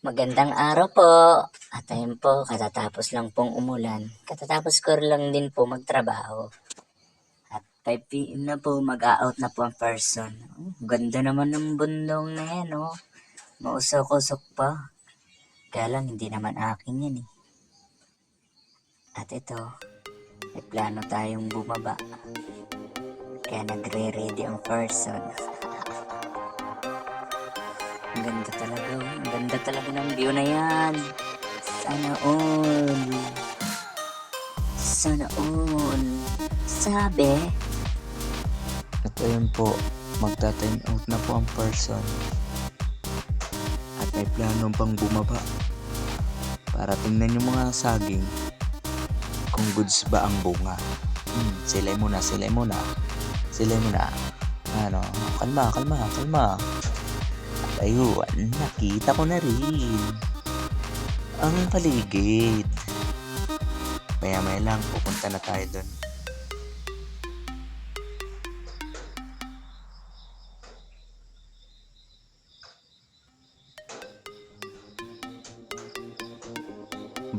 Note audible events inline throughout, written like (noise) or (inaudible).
Magandang araw po. At ayun po, katatapos lang pong umulan. Katatapos ko lang din po magtrabaho. At 5 p.m. na po, mag-out na po ang person. Oh, ganda naman ng bundong na yan, oh. Mausok-usok pa. Kaya lang, hindi naman akin yan, eh. At ito, may plano tayong bumaba. Kaya nagre-ready ang person. Ang ganda talaga. oh. Ang ganda talaga ng view na yan. Sana all. Sana all. Sabi. At ayun po, magta-time out na po ang person. At may plano pang bumaba. Para tingnan yung mga saging kung goods ba ang bunga. Hmm, silay muna, silay muna. Silay muna. Ano, kalma, kalma, kalma. Ayun, nakita ko na rin. Ang paligid. Maya-maya lang, pupunta na tayo doon.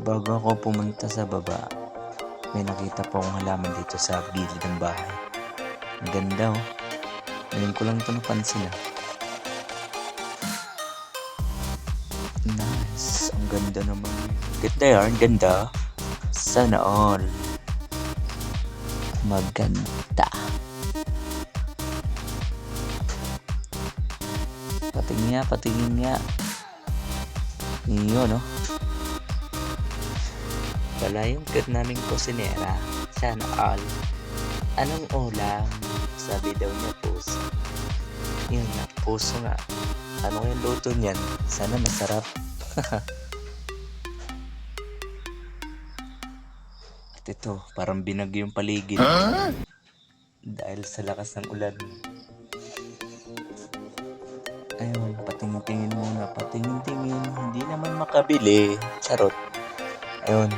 Bago ako pumunta sa baba, may nakita po akong halaman dito sa gilid ng bahay. Ang ganda oh. Ngayon ko lang ito napansin ah. Ganda naman. Ganda yan. Ganda. Sana all. Maganda. Patingin nga, patingin nga. Yun, no? Wala yung good naming kusinera. Sana all. Anong ulam? Sabi daw niya puso. Yun nga, puso nga. Ano yung luto niyan? Sana masarap. (laughs) At ito, parang binagyo yung paligid. Dahil sa lakas ng ulan. Ayun, patingin-tingin muna. Patingin-tingin. Hindi naman makabili. Charot. Ayun.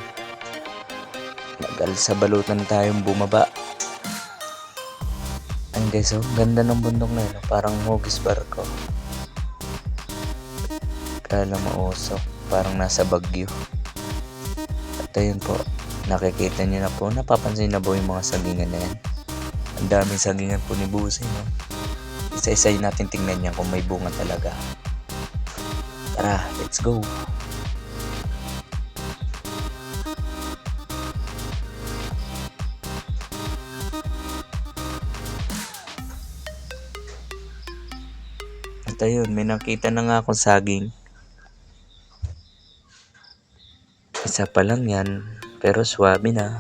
Nagal sa balutan tayong bumaba. Ayun guys, oh, ganda ng bundok na yun. oh. Parang hugis barko. Kaya lang mausok. Parang nasa Bagyo. At ayun po, nakikita niyo na po, napapansin na po yung mga sagingan na yan. Ang daming sagingan po ni Busay, no? Isa-isa natin tingnan yan kung may bunga talaga. Tara, let's go! At ayun, may nakita na nga akong saging. Isa pa lang yan, pero swabe na.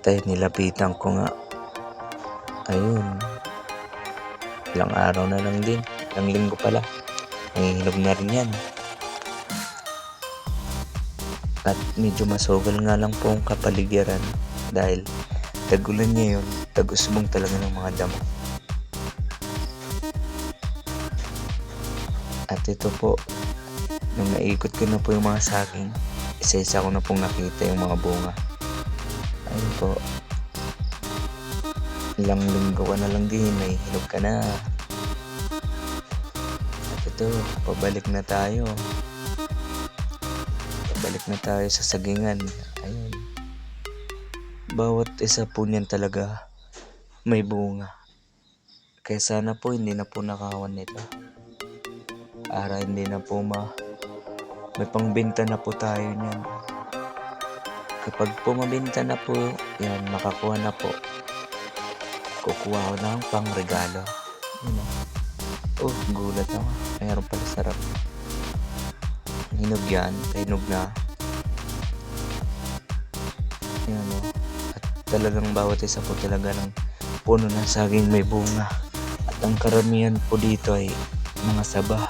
Tayo nilapitan ko nga. Ayun. Ilang araw na lang din. Ilang linggo pala. Nangihinog na rin yan. At medyo masugal nga lang po ang kapaligiran dahil tagulan niya yun. Tagusbong talaga ng mga damo. At ito po, nung naikot ko na po yung mga saging, isa-isa ko na pong nakita yung mga bunga. Ayun po. Ilang linggo ka na lang din, may hinog ka na. At ito, pabalik na tayo. Pabalik na tayo sa sagingan. Ayun. Bawat isa po niyan talaga may bunga. Kaya sana po hindi na po nakawan nito. Para hindi na po ma... May pangbenta na po tayo niyan. Kapag po mabenta na po, yan, makakuha na po. Kukuha ko ng pang regalo. Yun o. Oh, gulat ako. Mayroon pala sarap. Hinog yan. Hinog na. Yan o. At talagang bawat isa po talaga ng puno ng saging may bunga. At ang karamihan po dito ay mga saba.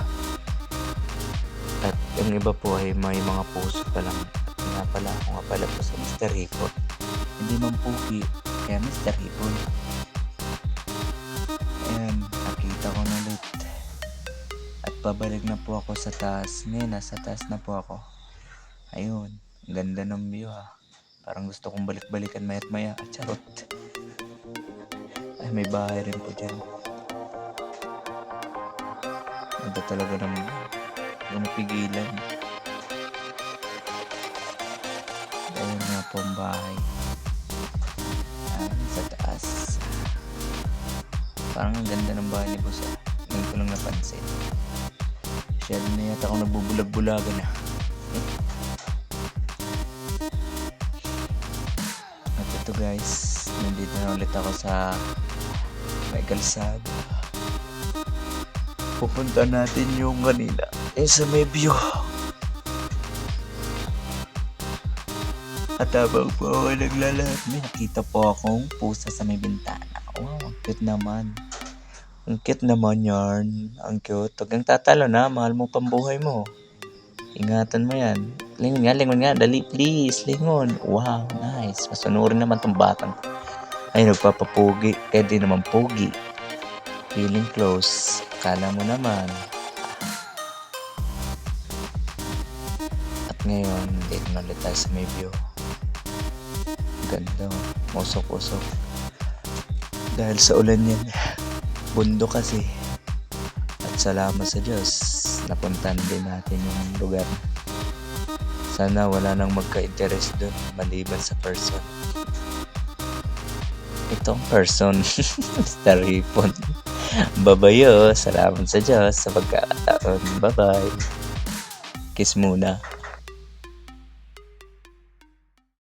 Yung iba po ay may mga puso pa lang. Nga pala, ako nga pala po sa Mr. Hipon. Hindi man pugi, kaya Mr. Hipon. Ayan, nakita ko na ulit. At pabalik na po ako sa taas. Ngayon, nasa taas na po ako. Ayun, ganda ng view ha. Parang gusto kong balik-balikan mayat maya. Charot. Ay, may bahay rin po dyan. Ganda talaga ng view. Huwag mapigilan. Ayun nga po ang bahay. Ayun sa taas. Parang ang ganda ng bahay ni Boss. ah. Ngayon ko lang napansin. Masyado na yata akong nagbubulag-bulagan na. At ito guys, nandito na ulit ako sa may kalsada. Pupunta natin yung kanina. Eh sa may view. At habang po ako naglalakad, may nakita po akong pusa sa may bintana. Wow, ang cute naman. Ang cute naman yarn. Ang cute. Huwag kang tatalo na. Mahal mo pambuhay mo. Ingatan mo yan. Lingon nga, lingon nga. Dali, please. Lingon. Wow, nice. Masunurin naman tong batang. Ay, nagpapapugi. Kaya di naman pugi. Feeling close. Kala mo naman. At ngayon, dito na ulit tayo sa may view. Ganda. oh. Usok-usok. Dahil sa ulan yan. (laughs) Bundok kasi. At salamat sa Diyos. Napuntan din natin yung lugar. Sana wala nang magka-interest doon maliban sa person. Itong person. (laughs) Mr. Hipon. Babayo. Salamat sa Diyos sa pagkakataon. Bye-bye. Kiss muna.